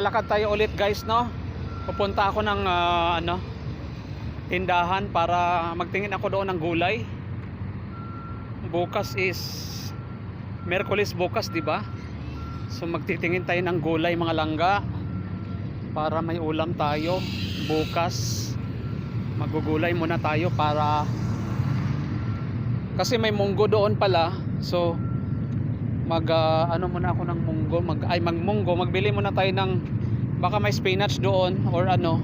maglalakad tayo ulit guys no? Pupunta ako ng ah, ano tindahan para magtingin ako doon ng gulay. Bukas is Merkulis bukas di ba? So magtitingin tayo ng gulay mga langga para may ulam tayo. Bukas magugulay muna tayo para kasi may munggo doon pala so mag ah, ano muna ako ng munggo mag ay magmunggo magbili muna tayo ng baka may spinach doon or ano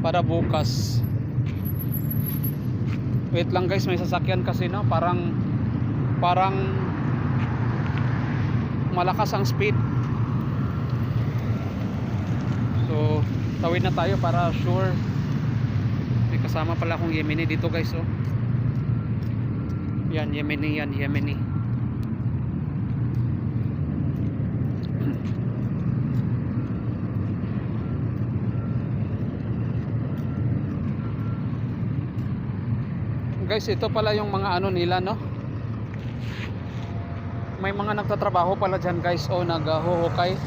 para bukas. Wait lang guys. May sasakyan kasi no? Parang parang malakas ang speed. So tawid na tayo para sure. May kasama pala akong Yemeni dito guys oh. Yan Yemeni yan Yemeni guys ito pala yung mga ano nila no? May mga nagtatrabaho pala dyan guys. O naghuhukay.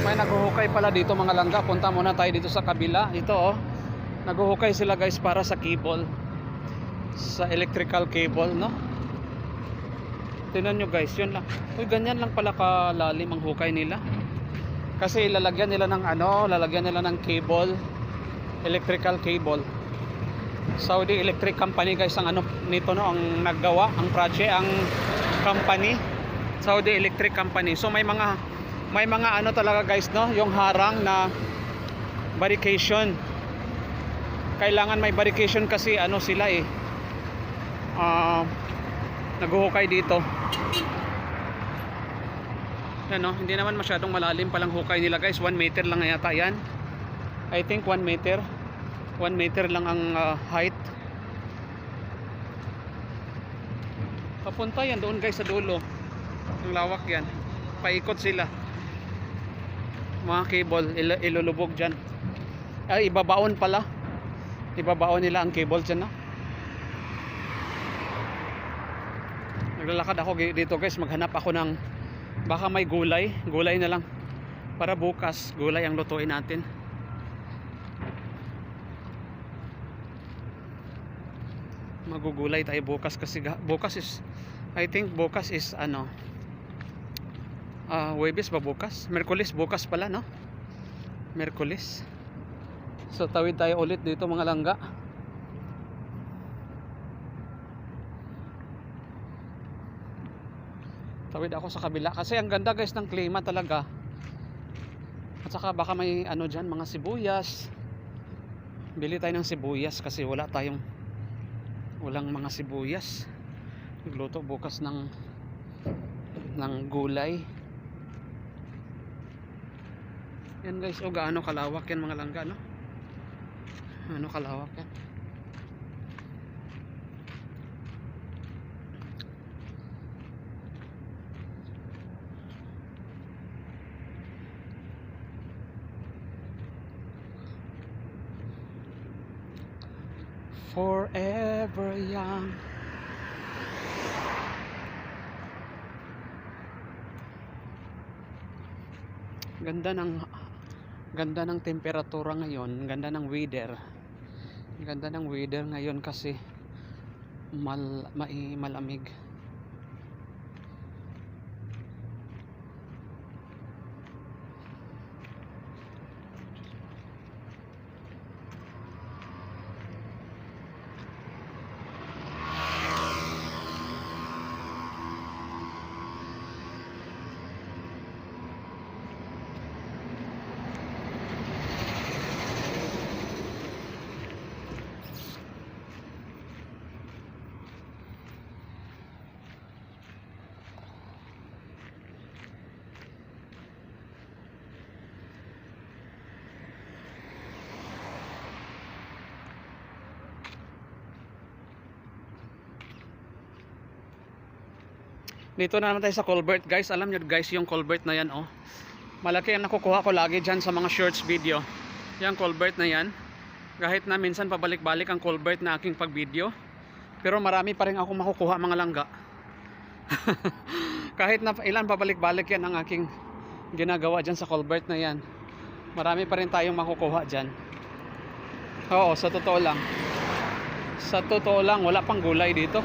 May naghuhukay pala dito mga langga. Punta muna tayo dito sa kabila. Ito oh. Naghuhukay sila guys para sa cable. Sa electrical cable no? Tinan nyo guys yun lang. Uy ganyan lang pala kalalim ang hukay nila. Kasi ilalagyan nila ng ano lalagyan nila ng cable. Electrical cable Saudi Electric Company guys ang ano nito no ang naggawa ang project ang company. Saudi Electric Company. So may mga may mga ano talaga guys no yung harang na barrication kailangan may barrication kasi ano sila eh. Ah naghuhukay dito. Yan no hindi naman masyadong malalim palang hukay nila guys. 1 meter lang yata yan. I think 1 meter 1 meter lang ang ah, height. Papunta yan doon guys sa dulo. Ang lawak yan. Paikot sila. Mga cable il- ilulubog dyan. Ay ibabaon pala. Ibabaon nila ang cable dyan no? naglalakad ako dito guys maghanap ako ng baka may gulay. Gulay na lang. Para bukas gulay ang lutuin natin magugulay tayo bukas kasi bukas is I think bukas is ano ah Webes ba bukas? Merkulis bukas pala no? Merkulis. So tawid tayo ulit dito mga langga. Tawid ako sa kabila. Kasi ang ganda guys ng klima talaga. At saka baka may ano dyan mga sibuyas. Bili tayo ng sibuyas kasi wala tayong walang mga sibuyas. Nagluto bukas ng ng gulay. Yan guys o gaano kalawak yan mga langga no? Ano kalawak yan forever young. Ganda ng ganda ng temperatura ngayon ganda ng weather. Ganda ng weather ngayon kasi mal, mai, malamig Dito na naman tayo sa culvert guys. Alam nyo guys yung culvert na yan oh. Malaki ang nakukuha ko lagi dyan sa mga shorts video. Yung culvert na yan. Kahit na minsan pabalik-balik ang culvert na aking pag-video. Pero marami pa rin ako makukuha mga langga. Kahit na ilan pabalik-balik yan ang aking ginagawa dyan sa culvert na yan. Marami pa rin tayong makukuha dyan. Oo, sa totoo lang. Sa totoo lang, wala pang gulay dito.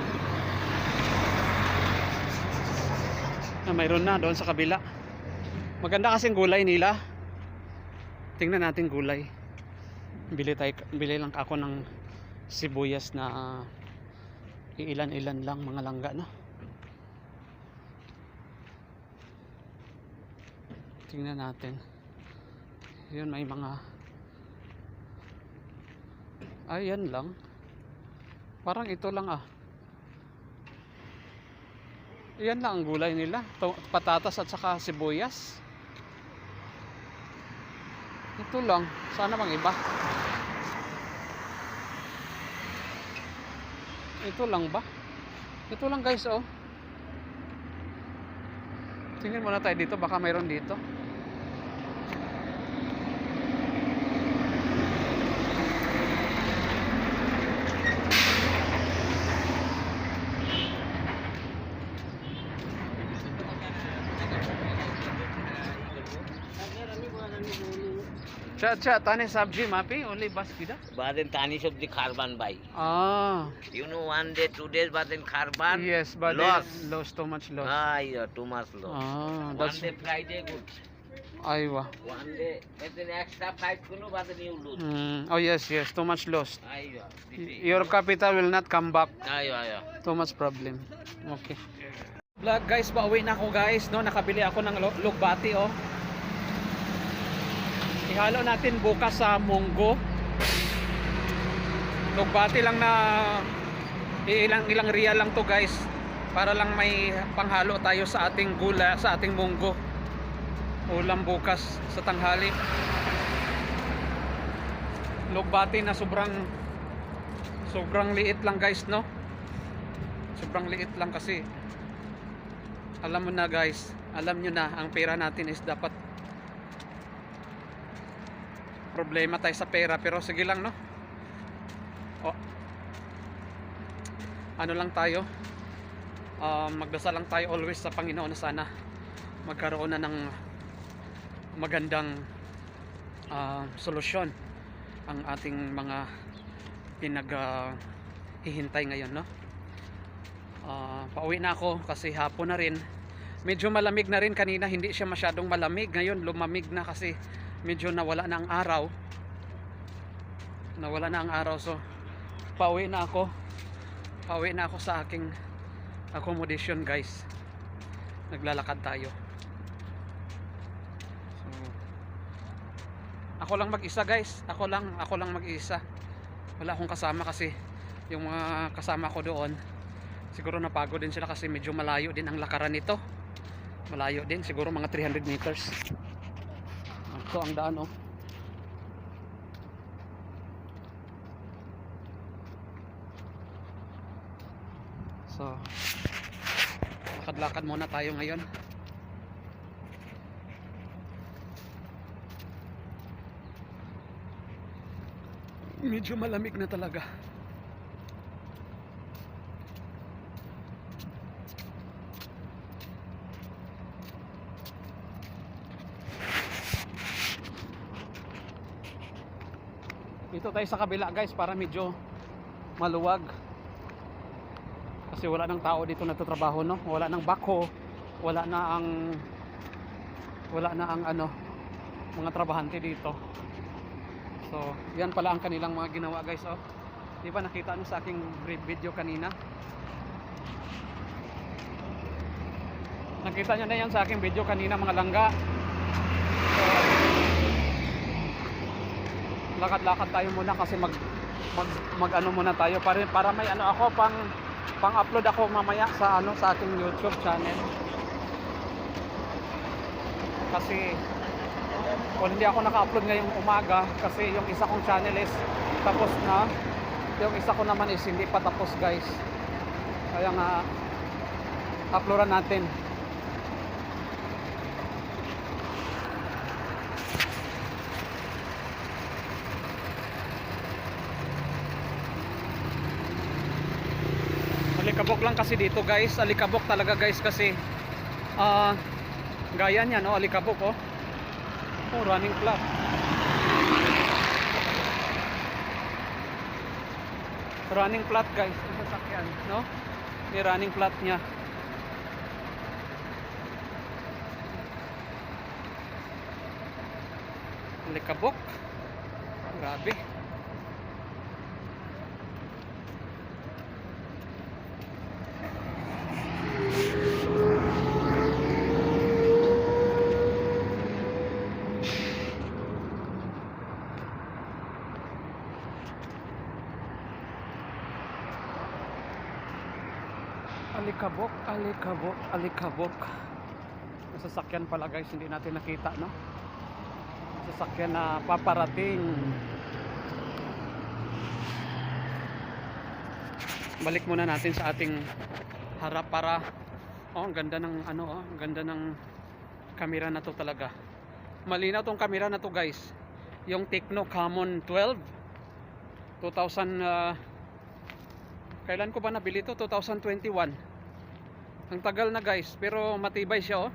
Na mayroon na doon sa kabila. Maganda kasing gulay nila. Tingnan natin gulay. Bili tayo, bili lang ako ng sibuyas na ah, iilan-ilan lang mga langga no. Tingnan natin. Yun may mga Ayan lang. Parang ito lang ah. Yan lang ang gulay nila. Patatas at saka sibuyas. Ito lang. Sana bang iba? Ito lang ba? Ito lang guys oh. Tingin muna tayo dito. Baka mayroon dito. अच्छा अच्छा ताने सब्जी मापी ओनली बस किदा बादन तानी सब्जी खारबान भाई हां you know one day two days बादन खारबान यस बादन loss loss too much loss हां या टू मच लॉस हां one day Friday good Aywa. One day, it's ah, an extra five kilo, but then you lose. Mm. Oh yes, yes, too much lost. Aywa. Your capital will not come back. Aywa, aywa. Too much problem. Okay. Vlog guys, pauwi na ako guys, no? Nakabili ako ng lugbati, oh. Ihalo natin bukas sa munggo. Lugbati lang na ilang ilang real lang to guys para lang may panghalo tayo sa ating gula, sa ating munggo. Ulam bukas sa tanghali. Lugbati na sobrang sobrang liit lang guys, no? sobrang liit lang kasi alam mo na guys alam nyo na ang pera natin is dapat problema tayo sa pera pero sige lang no o, ano lang tayo um, magdasal lang tayo always sa Panginoon na sana magkaroon na ng magandang ah, solusyon ang ating mga pinag ah, hihintay ngayon no Ah, pauwi na ako kasi hapon na rin. Medyo malamig na rin kanina, hindi siya masyadong malamig. Ngayon lumamig na kasi medyo nawala na ang araw. Nawala na ang araw so pauwi na ako. Pauwi na ako sa aking accommodation, guys. Naglalakad tayo. So Ako lang mag-isa, guys. Ako lang, ako lang mag-isa. Wala akong kasama kasi yung mga kasama ko doon siguro napagod din sila kasi medyo malayo din ang lakaran nito malayo din siguro mga 300 meters ito ang daan oh. So lakad-lakad muna tayo ngayon. Medyo malamig na talaga tayo sa kabila guys para medyo maluwag. Kasi wala nang tao dito nagtatrabaho no. Wala nang bako, wala na ang wala na ang ano mga trabahante dito. So, yan pala ang kanilang mga ginawa guys oh. Di ba nakita nyo sa aking brief video kanina? Nakita nyo na yan sa aking video kanina mga langga. So, lakad-lakad tayo muna kasi mag mag, mag ano muna tayo para para may ano ako pang pang-upload ako mamaya sa ano sa ating YouTube channel. Kasi kung hindi ako naka-upload ngayong umaga kasi yung isa kong channel is tapos na. Yung isa ko naman is hindi pa tapos, guys. Kaya nga uploadan natin. alikabok lang kasi dito guys. Alikabok talaga guys kasi uh, gaya niya no? Alikabok oh. Oh running club. Running flat guys. Ang sasakyan no? Ni running flat niya. Alikabok. Grabe. Alikabok alikabok alikabok. Yung sasakyan pala guys hindi natin nakita no? Sasakyan na paparating. Balik muna natin sa ating harap para oh ang ganda ng ano oh ang ganda ng kamera na to talaga. Malinaw tong kamera na to guys. Yung Tecno Camon 12 2000 ah, kailan ko ba nabili to? 2021 ang tagal na guys pero matibay siya oh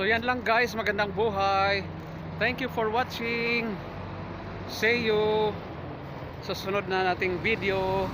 So yan lang guys, magandang buhay. Thank you for watching. See you sa sunod na nating video.